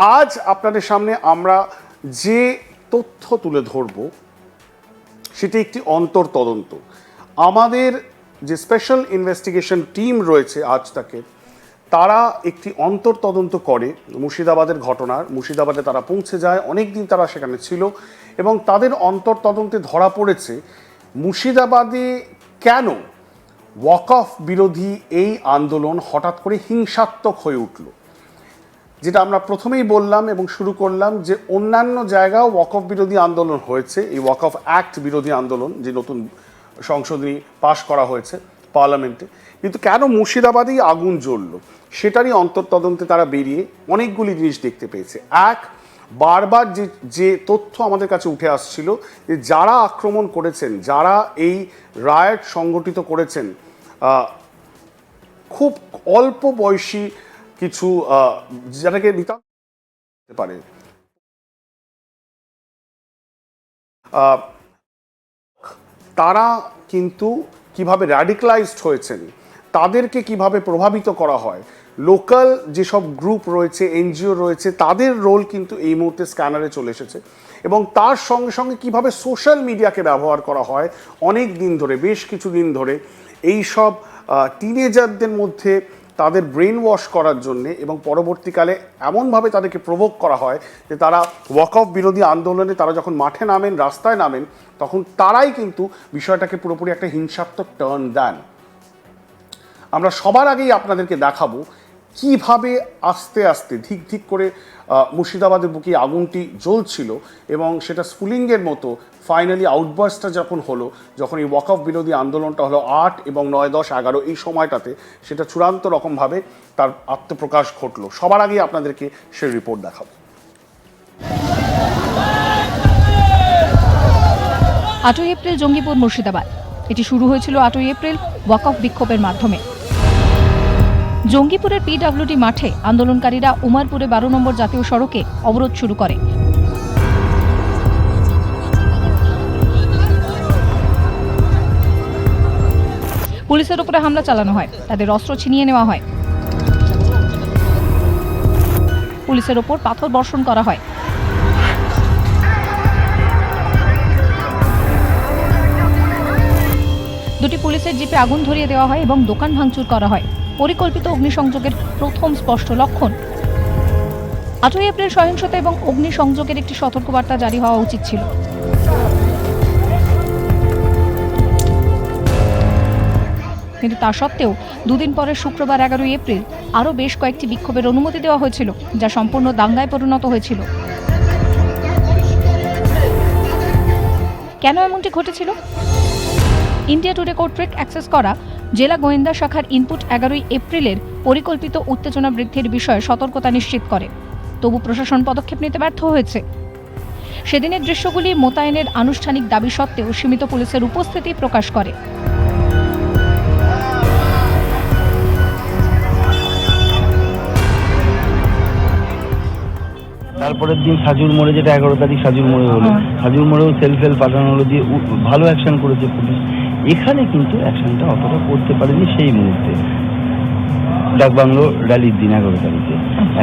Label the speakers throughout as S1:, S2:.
S1: আজ আপনাদের সামনে আমরা যে তথ্য তুলে ধরব, সেটি একটি অন্তর তদন্ত। আমাদের যে স্পেশাল ইনভেস্টিগেশন টিম রয়েছে আজ তাকে, তারা একটি অন্তর তদন্ত করে মুর্শিদাবাদের ঘটনার। মুর্শিদাবাদে তারা পৌঁছে যায় অনেক দিন তারা সেখানে ছিল এবং তাদের অন্তর তদন্তে ধরা পড়েছে, মুর্শিদাবাদে কেন ওয়াক অফ বিরোধী এই আন্দোলন হঠাৎ করে হিংসাত্মক হয়ে উঠল? যেটা আমরা প্রথমেই বললাম এবং শুরু করলাম যে অন্যান্য জায়গাও ওয়াক অফ বিরোধী আন্দোলন হয়েছে। এই ওয়াক অফ অ্যাক্ট বিরোধী আন্দোলন যে নতুন সংশোধনী পাশ করা হয়েছে পার্লামেন্টে। কিন্তু কেন মুর্শিদাবাদেই আগুন জ্বললো? সেটারই অন্তর্তদন্তে তারা বেরিয়ে অনেকগুলি জিনিস দেখতে পেয়েছে। এক, বারবার যে যে তথ্য আমাদের কাছে উঠে আসছিল যে যারা আক্রমণ করেছেন, যারা এই রায়ট সংগঠিত করেছেন খুব অল্প বয়সী কিছু যেটাকে হতে পারে। তারা কিন্তু কীভাবে র্যাডিক্যালাইজড হয়েছেন, তাদেরকে কীভাবে প্রভাবিত করা হয় লোকাল যেসব গ্রুপ রয়েছে এনজিও রয়েছে, তাদের রোল কিন্তু এই মুহূর্তে স্ক্যানারে চলে এসেছে। এবং তার সঙ্গে সঙ্গে কীভাবে সোশ্যাল মিডিয়াকে ব্যবহার করা হয়, অনেক দিন ধরে, বেশ কিছু দিন ধরে এই সব টিনেজারদের মধ্যে তাদের ব্রেন ওয়াশ করার জন্য এবং পরবর্তীকালে এমনভাবে তাদেরকে প্রভোগ করা হয় যে তারা ওয়াক অফ বিরোধী আন্দোলনে তারা যখন মাঠে নামেন, রাস্তায় নামেন, তখন তারাই কিন্তু বিষয়টাকে পুরোপুরি একটা হিংসাত্মক টার্ন দেন। আমরা সবার আগেই আপনাদেরকে দেখাবো কীভাবে আস্তে আস্তে ধিক ধিক করে মুর্শিদাবাদের বুকে আগুনটি জ্বলছিল এবং সেটা স্ফুলিঙ্গের মতো ফাইনালি আউটবার্সটা যখন হলো, যখন এই ওয়াক অফ বিরোধী আন্দোলনটা হলো আট এবং নয়, দশ, এগারো, এই সময়টাতে সেটা চূড়ান্ত রকমভাবে তার আত্মপ্রকাশ ঘটলো। সবার আগেই আপনাদেরকে সেই রিপোর্ট দেখাবো।
S2: আটই এপ্রিল জঙ্গিপুর মুর্শিদাবাদ। এটি শুরু হয়েছিল আটই এপ্রিল ওয়াক অফ বিক্ষোভের মাধ্যমে। জঙ্গিপুরের পিডব্লিউডি মাঠে আন্দোলনকারীরা উমারপুরে বারো নম্বর জাতীয় সড়কে অবরোধ শুরু করে। পুলিশের উপরে হামলা চালানো হয়। তাদের অস্ত্র ছিনিয়ে নেওয়া হয়। পুলিশের ওপর পাথর বর্ষণ করা হয়। দুটি পুলিশের জিপে আগুন ধরিয়ে দেওয়া হয় এবং দোকান ভাঙচুর করা হয়। পরিকল্পিত অগ্নিসংযোগের প্রথম স্পষ্ট লক্ষণ। আটই এপ্রিল সহিংসতা এবং অগ্নিসংযোগের একটি সতর্কবার্তা জারি হওয়া উচিত ছিল। কিন্তু তা সত্ত্বেও দুদিন পরে শুক্রবার এগারোই এপ্রিল আরও বেশ কয়েকটি বিক্ষোভের অনুমতি দেওয়া হয়েছিল, যা সম্পূর্ণ দাঙ্গায় পরিণত হয়েছিল। কেন এমনটি ঘটেছিল? ইন্ডিয়া টুডে কর্তৃক অ্যাক্সেস করা জেলা গোয়েন্দা শাখার ইনপুট এগারোই এপ্রিলের পরিকল্পিত উত্তেজনা বৃদ্ধির বিষয়ে সতর্কতা নিশ্চিত করে। তবু প্রশাসন পদক্ষেপ নিতে ব্যর্থ হয়েছে। সেদিনের দৃশ্যগুলি মোতায়েনের আনুষ্ঠানিক দাবি সত্ত্বেও সীমিত পুলিশের উপস্থিতি প্রকাশ করে।
S3: তারপরের দিন সাজুর মোড়ে যেটা এগারো তারিখ সাজুর মোড়ে হলো। সাজুর মোড়েও সেল ফেল পাঠানো হলো দিয়ে ভালো অ্যাকশন করেছে পুলিশ। এখানে কিন্তু অ্যাকশনটা অতটা করতে পারেনি সেই মুহূর্তে। ডাকবাংলো র্যালির দিন এগারো তারিখে।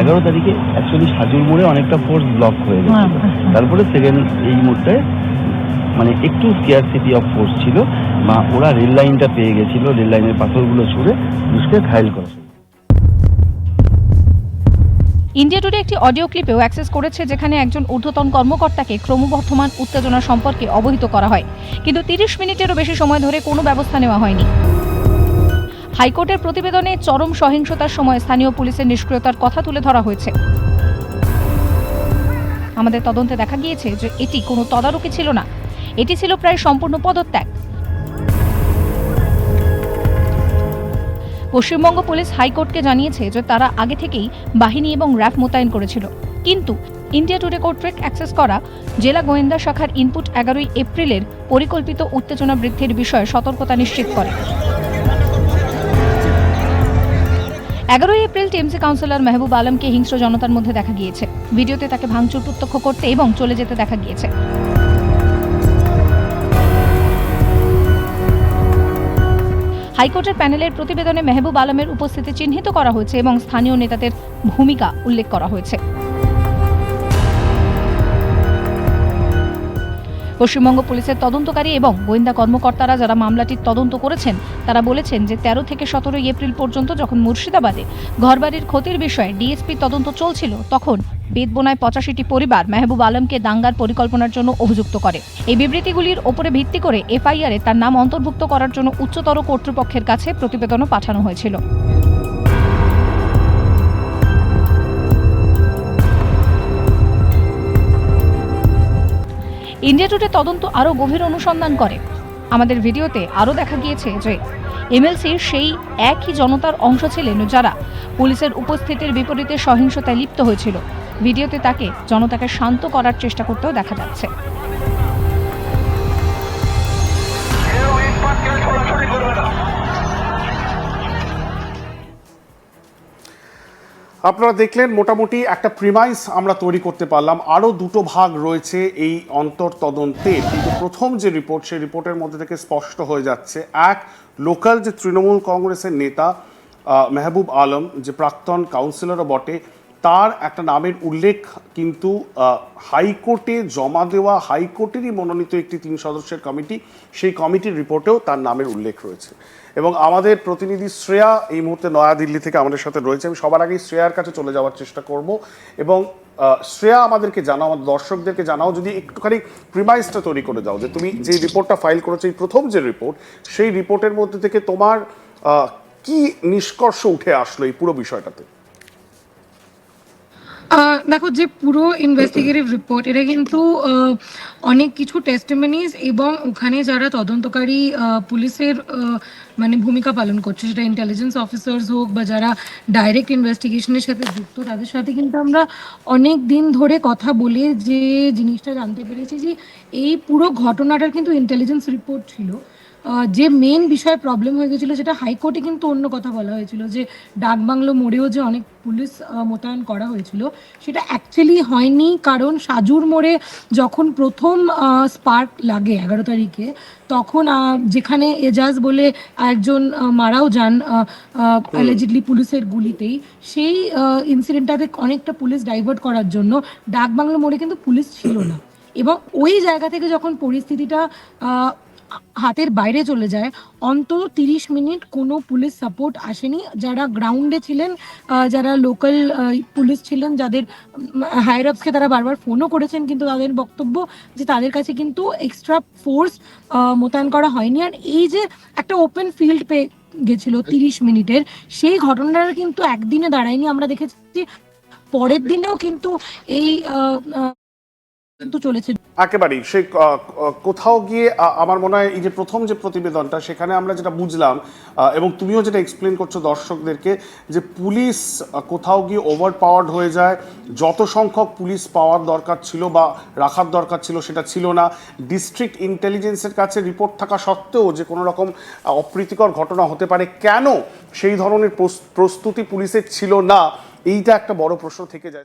S3: এগারো তারিখে অ্যাকচুয়ালি সাজুর মোড়ে অনেকটা ফোর্স ব্লক হয়ে গেছিল তারপরে সেকেন্ড এই মুহূর্তে মানে একটু স্কেয়ারসিটি অফ ফোর্স ছিল। বা ওরা রেল লাইনটা পেয়ে গেছিল। রেল লাইনের পাথরগুলো ছুঁড়ে পুলিশকে ঘায়ল করা করে।
S2: ইন্ডিয়া টুডে একটি অডিও ক্লিপেও অ্যাক্সেস করেছে যেখানে একজন ঊর্ধ্বতন কর্মকর্তাকে ক্রমবর্ধমান উত্তেজনা সম্পর্কে অবহিত করা হয়। কিন্তু তিরিশ মিনিটেরও বেশি সময় ধরে কোনো ব্যবস্থা নেওয়া হয়নি। হাইকোর্টের প্রতিবেদনে চরম সহিংসতার সময় স্থানীয় পুলিশের নিষ্ক্রিয়তার কথা তুলে ধরা হয়েছে। আমাদের তদন্তে দেখা গিয়েছে যে এটি কোনো তদারকি ছিল না। এটি ছিল প্রায় সম্পূর্ণ পদত্যাগ। পশ্চিমবঙ্গ পুলিশ হাইকোর্টকে জানিয়েছে যে তারা আগে থেকেই বাহিনী এবং র্যাফ মোতায়েন করেছিল। কিন্তু ইন্ডিয়া টুডে কর্তৃক অ্যাক্সেস করা জেলা গোয়েন্দা শাখার ইনপুট এগারোই এপ্রিলের পরিকল্পিত উত্তেজনা বৃদ্ধির বিষয়ে সতর্কতা নিশ্চিত করে। এগারোই এপ্রিল টিএমসি কাউন্সিলর মেহবুব আলমকে হিংস্র জনতার মধ্যে দেখা গিয়েছে। ভিডিওতে তাকে ভাঙচুর প্রত্যক্ষ করতে এবং চলে যেতে দেখা গিয়েছে। হাইকোর্টের প্যানেলের প্রতিবেদনে মেহবুব আলমের উপস্থিতি চিহ্নিত করা হয়েছে এবং স্থানীয় নেতাদের ভূমিকা উল্লেখ করা হয়েছে। পশ্চিমবঙ্গ পুলিশের তদন্তকারী এবং গোয়েন্দা কর্মকর্তারা যারা মামলাটির তদন্ত করেছেন, তারা বলেছেন যে তেরো থেকে সতেরোই এপ্রিল পর্যন্ত যখন মুর্শিদাবাদে ঘরবাড়ির ক্ষতির বিষয়ে ডিএসপি তদন্ত চলছিল, তখন বেদবোনায় পঁচাশিটি পরিবার মেহবুব আলমকে দাঙ্গার পরিকল্পনার জন্য অভিযুক্ত করে। এই বিবৃতিগুলির ওপরে ভিত্তি করে এফআইআরে তার নাম অন্তর্ভুক্ত করার জন্য উচ্চতর কর্তৃপক্ষের কাছে প্রতিবেদনও পাঠানো হয়েছিল। ইন্ডিয়া টুডে তদন্ত আরও গভীর অনুসন্ধান করে। আমাদের ভিডিওতে আরও দেখা গিয়েছে যে, এমএলসির সেই একই জনতার অংশ ছিলেন যারা পুলিশের উপস্থিতির বিপরীতে সহিংসতায় লিপ্ত হয়েছিল। ভিডিওতে তাকে জনতাকে শান্ত করার চেষ্টা করতেও দেখা যাচ্ছে।
S1: আপনারা দেখলেন মোটামুটি একটা প্রিমাইস আমরা তৈরি করতে পারলাম। আরও দুটো ভাগ রয়েছে এই অন্তর তদন্তে। কিন্তু প্রথম যে রিপোর্ট সেই রিপোর্টের মধ্যে থেকে স্পষ্ট হয়ে যাচ্ছে, এক লোকাল যে তৃণমূল কংগ্রেসের নেতা মেহবুব আলম, যে প্রাক্তন কাউন্সিলরও বটে তার একটা নামের উল্লেখ কিন্তু হাইকোর্টে জমা দেওয়া, হাইকোর্টেরই মনোনীত একটি তিন সদস্যের কমিটি, সেই কমিটির রিপোর্টেও তার নামের উল্লেখ রয়েছে। এবং আমাদের প্রতিনিধি শ্রেয়া এই মুহূর্তে নয়াদিল্লি থেকে আমাদের সাথে রয়েছে। আমি সবার আগেই শ্রেয়ার কাছে চলে যাওয়ার চেষ্টা করব এবং শ্রেয়া আমাদেরকে জানাও আমাদের দর্শকদেরকে জানাও, যদি একটুখানি প্রিমাইসটা তৈরি করে দাও যে তুমি যে রিপোর্টটা ফাইল করেছ, এই প্রথম যে রিপোর্ট, সেই রিপোর্টের মধ্যে থেকে তোমার কি নিষ্কর্ষ উঠে আসলো এই পুরো বিষয়টাতে?
S4: দেখো যে পুরো ইনভেস্টিগেটিভ রিপোর্ট এটা কিন্তু অনেক কিছু টেস্টিমনিজ এবং ওখানে যারা তদন্তকারী পুলিশের মানে ভূমিকা পালন করছে, সেটা ইন্টেলিজেন্স অফিসার্স হোক বা যারা ডাইরেক্ট ইনভেস্টিগেশনের সাথে যুক্ত, তাদের সাথে কিন্তু আমরা অনেক দিন ধরে কথা বলে যে জিনিসটা জানতে পেরেছি যে এই পুরো ঘটনাটার কিন্তু ইন্টেলিজেন্স রিপোর্ট ছিল। যে মেন বিষয়ে প্রবলেম হয়ে গেছিল সেটা হাইকোর্টে কিন্তু অন্য কথা বলা হয়েছিল যে ডাকবাংলো মোড়েও যে অনেক পুলিশ মোতায়েন করা হয়েছিল সেটা অ্যাকচুয়ালি হয়নি। কারণ সাজুর মোড়ে যখন প্রথম স্পার্ক লাগে এগারো তারিখে তখন যেখানে এজাজ বলে একজন মারাও যান অ্যালেজিডলি পুলিশের গুলিতেই। সেই ইনসিডেন্টটাতে অনেকটা পুলিশ ডাইভার্ট করার জন্য ডাকবাংলো মোড়ে কিন্তু পুলিশ ছিল না। এবং ওই জায়গা থেকে যখন পরিস্থিতিটা হাতের বাইরে চলে যায়। অন্তত তিরিশ মিনিট কোনো পুলিশ সাপোর্ট আসেনি। যারা গ্রাউন্ডে ছিলেন যারা লোকাল পুলিশ ছিলেন, যাদের হায়ার আপসকে তারা বারবার ফোনও করেছেন, কিন্তু তাদের বক্তব্য যে তাদের কাছে কিন্তু এক্সট্রা ফোর্স মোতায়েন করা হয়নি। আর এই যে একটা ওপেন ফিল্ড পেয়ে গেছিল তিরিশ মিনিটের, সেই ঘটনাটা কিন্তু একদিনে দাঁড়ায়নি। আমরা দেখেছি পরের দিনেও কিন্তু এই কিন্তু চলেছে।
S1: একেবারেই। সে কোথাও গিয়ে আমার মনে হয় এই যে প্রথম যে প্রতিবেদনটা, সেখানে আমরা যেটা বুঝলাম এবং তুমিও যেটা এক্সপ্লেন করছ দর্শকদেরকে, যে পুলিশ কোথাও গিয়ে ওভার পাওয়ার্ড হয়ে যায়, যত সংখ্যক পুলিশ পাওয়ার দরকার ছিল বা রাখার দরকার ছিল সেটা ছিল না। ডিস্ট্রিক্ট ইন্টেলিজেন্সের কাছে রিপোর্ট থাকা সত্ত্বেও যে কোনো রকম অপ্রীতিকর ঘটনা হতে পারে, কেন সেই ধরনের প্রস- প্রস্তুতি পুলিশের ছিল না, এইটা একটা বড় প্রশ্ন থেকে যায়।